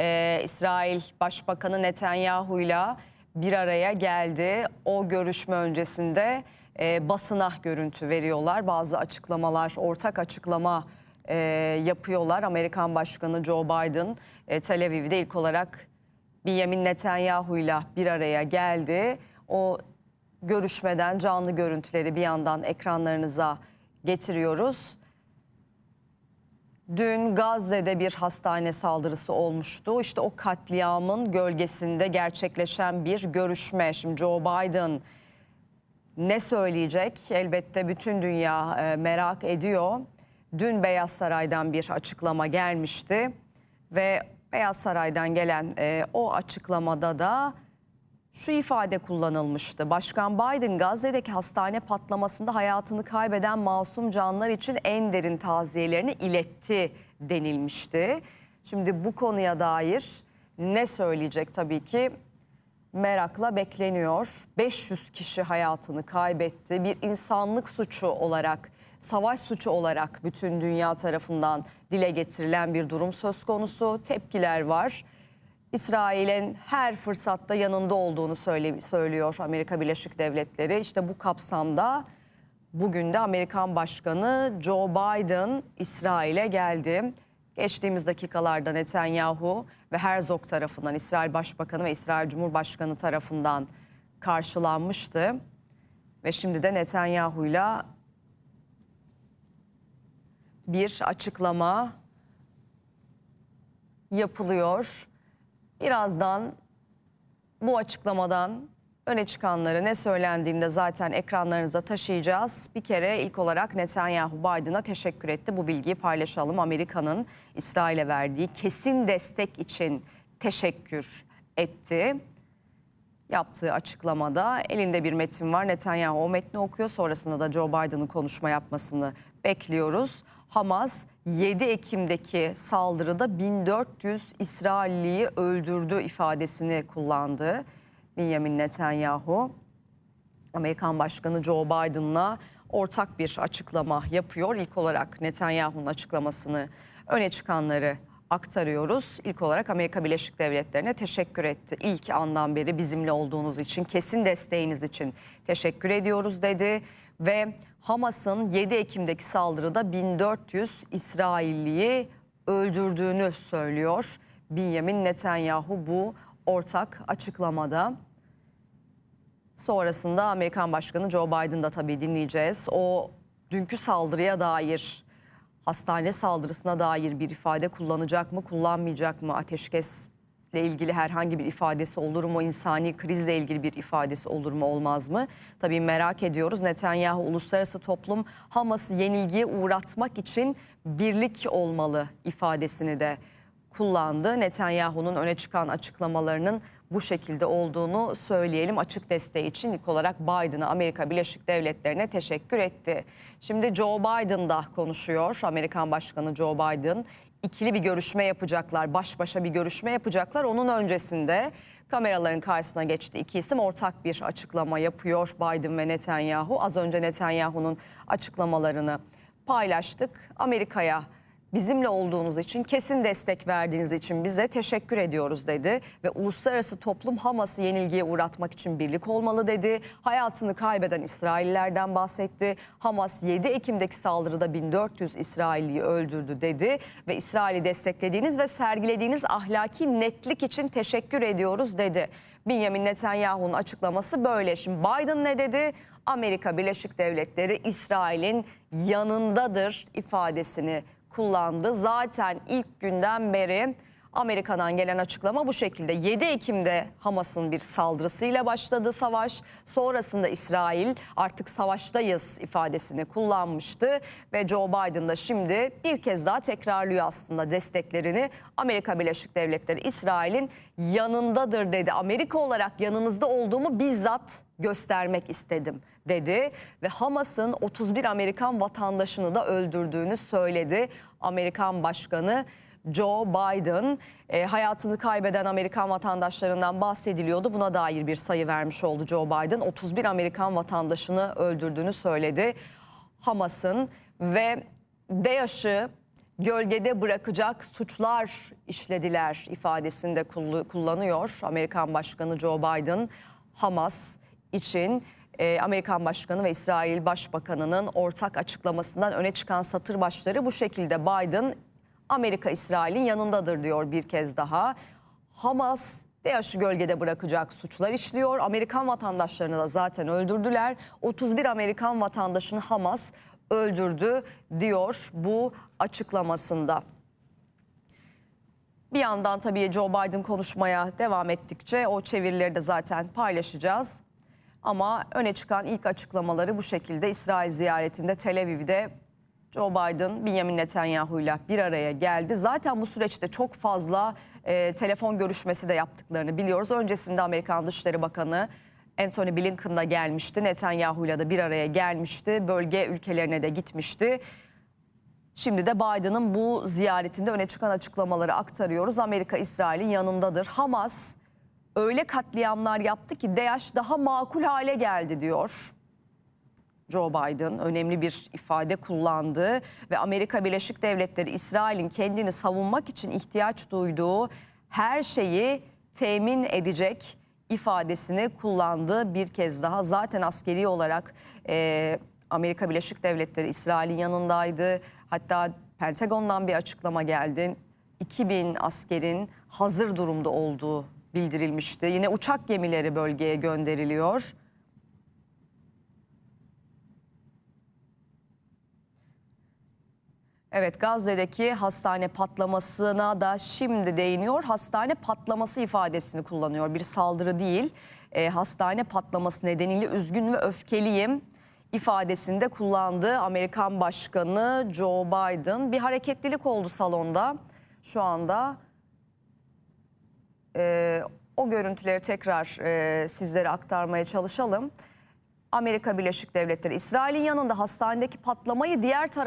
e, İsrail Başbakanı Netanyahu'yla bir araya geldi. O görüşme öncesinde e, basına görüntü veriyorlar. Bazı açıklamalar, ortak açıklama e, yapıyorlar. Amerikan Başkanı Joe Biden e, Tel Aviv'de ilk olarak Benjamin Netanyahu'yla bir araya geldi. O görüşmeden canlı görüntüleri bir yandan ekranlarınıza getiriyoruz. Dün Gazze'de bir hastane saldırısı olmuştu. İşte o katliamın gölgesinde gerçekleşen bir görüşme. Şimdi Joe Biden ne söyleyecek? Elbette bütün dünya e, merak ediyor. Dün Beyaz Saray'dan bir açıklama gelmişti ve Beyaz Saray'dan gelen e, o açıklamada da şu ifade kullanılmıştı. Başkan Biden Gazze'deki hastane patlamasında hayatını kaybeden masum canlar için en derin taziyelerini iletti denilmişti. Şimdi bu konuya dair ne söyleyecek tabii ki merakla bekleniyor. 500 kişi hayatını kaybetti. Bir insanlık suçu olarak, savaş suçu olarak bütün dünya tarafından dile getirilen bir durum söz konusu. Tepkiler var. İsrail'in her fırsatta yanında olduğunu söylüyor Amerika Birleşik Devletleri. İşte bu kapsamda bugün de Amerikan Başkanı Joe Biden İsrail'e geldi. Geçtiğimiz dakikalarda Netanyahu ve Herzog tarafından İsrail Başbakanı ve İsrail Cumhurbaşkanı tarafından karşılanmıştı. Ve şimdi de Netanyahu'yla bir açıklama yapılıyor. Birazdan bu açıklamadan öne çıkanları ne söylendiğinde zaten ekranlarınıza taşıyacağız. Bir kere ilk olarak Netanyahu Biden'a teşekkür etti. Bu bilgiyi paylaşalım. Amerika'nın İsrail'e verdiği kesin destek için teşekkür etti. Yaptığı açıklamada elinde bir metin var. Netanyahu o metni okuyor. Sonrasında da Joe Biden'ın konuşma yapmasını bekliyoruz. Hamas 7 Ekim'deki saldırıda 1400 İsrailliyi öldürdü ifadesini kullandı. Benjamin Netanyahu Amerikan Başkanı Joe Biden'la ortak bir açıklama yapıyor. İlk olarak Netanyahu'nun açıklamasını öne çıkanları aktarıyoruz. İlk olarak Amerika Birleşik Devletleri'ne teşekkür etti. İlk andan beri bizimle olduğunuz için, kesin desteğiniz için teşekkür ediyoruz dedi. Ve Hamas'ın 7 Ekim'deki saldırıda 1400 İsrailliyi öldürdüğünü söylüyor. Benjamin Netanyahu bu ortak açıklamada. Sonrasında Amerikan Başkanı Joe Biden'da tabii dinleyeceğiz. O dünkü saldırıya dair, hastane saldırısına dair bir ifade kullanacak mı, kullanmayacak mı? Ateşkesle ilgili herhangi bir ifadesi olur mu? İnsani krizle ilgili bir ifadesi olur mu, olmaz mı? Tabii merak ediyoruz. Netanyahu uluslararası toplum Hamas'ı yenilgiye uğratmak için birlik olmalı ifadesini de kullandı. Netanyahu'nun öne çıkan açıklamalarının bu şekilde olduğunu söyleyelim. Açık desteği için ilk olarak Biden'a Amerika Birleşik Devletleri'ne teşekkür etti. Şimdi Joe Biden da konuşuyor. Amerikan Başkanı Joe Biden ikili bir görüşme yapacaklar. Baş başa bir görüşme yapacaklar. Onun öncesinde kameraların karşısına geçti iki isim ortak bir açıklama yapıyor Biden ve Netanyahu. Az önce Netanyahu'nun açıklamalarını paylaştık. Amerika'ya bizimle olduğunuz için, kesin destek verdiğiniz için bize teşekkür ediyoruz dedi. Ve uluslararası toplum Hamas'ı yenilgiye uğratmak için birlik olmalı dedi. Hayatını kaybeden İsraillilerden bahsetti. Hamas 7 Ekim'deki saldırıda 1400 İsrailliyi öldürdü dedi. Ve İsrail'i desteklediğiniz ve sergilediğiniz ahlaki netlik için teşekkür ediyoruz dedi. Benjamin Netanyahu'nun açıklaması böyle. Şimdi Biden ne dedi? Amerika Birleşik Devletleri İsrail'in yanındadır ifadesini kullandı. Zaten ilk günden beri Amerika'dan gelen açıklama bu şekilde. 7 Ekim'de Hamas'ın bir saldırısıyla başladı savaş. Sonrasında İsrail artık savaştayız ifadesini kullanmıştı. Ve Joe Biden da şimdi bir kez daha tekrarlıyor aslında desteklerini. Amerika Birleşik Devletleri İsrail'in yanındadır dedi. Amerika olarak yanınızda olduğumu bizzat göstermek istedim dedi. Ve Hamas'ın 31 Amerikan vatandaşını da öldürdüğünü söyledi. Amerikan Başkanı Joe Biden e, hayatını kaybeden Amerikan vatandaşlarından bahsediliyordu. Buna dair bir sayı vermiş oldu Joe Biden. 31 Amerikan vatandaşını öldürdüğünü söyledi. Hamas'ın ve DAEŞ'ı gölgede bırakacak suçlar işlediler ifadesinde kullanıyor Amerikan Başkanı Joe Biden. Hamas için e, Amerikan Başkanı ve İsrail Başbakanı'nın ortak açıklamasından öne çıkan satır başları bu şekilde Biden Amerika İsrail'in yanındadır diyor bir kez daha. Hamas DAEŞ'ı gölgede bırakacak suçlar işliyor. Amerikan vatandaşlarını da zaten öldürdüler. 31 Amerikan vatandaşını Hamas öldürdü diyor bu açıklamasında. Bir yandan tabii Joe Biden konuşmaya devam ettikçe o çevirileri de zaten paylaşacağız. Ama öne çıkan ilk açıklamaları bu şekilde İsrail ziyaretinde Tel Aviv'de Joe Biden Benjamin Netanyahu ile bir araya geldi. Zaten bu süreçte çok fazla e, telefon görüşmesi de yaptıklarını biliyoruz. Öncesinde Amerikan Dışişleri Bakanı Anthony Blinken da gelmişti. Netanyahu ile de bir araya gelmişti. Bölge ülkelerine de gitmişti. Şimdi de Biden'ın bu ziyaretinde öne çıkan açıklamaları aktarıyoruz. Amerika İsrail'in yanındadır. Hamas öyle katliamlar yaptı ki DAEŞ daha makul hale geldi diyor. Joe Biden önemli bir ifade kullandı ve Amerika Birleşik Devletleri İsrail'in kendini savunmak için ihtiyaç duyduğu her şeyi temin edecek ifadesini kullandı bir kez daha. Zaten askeri olarak e, Amerika Birleşik Devletleri İsrail'in yanındaydı. Hatta Pentagon'dan bir açıklama geldi. 2000 askerin hazır durumda olduğu bildirilmişti. Yine uçak gemileri bölgeye gönderiliyor. Evet Gazze'deki hastane patlamasına da şimdi değiniyor. Hastane patlaması ifadesini kullanıyor. Bir saldırı değil. E, hastane patlaması nedeniyle üzgün ve öfkeliyim ifadesinde kullandı Amerikan Başkanı Joe Biden. Bir hareketlilik oldu salonda. Şu anda e, o görüntüleri tekrar e, sizlere aktarmaya çalışalım. Amerika Birleşik Devletleri İsrail'in yanında hastanedeki patlamayı diğer taraf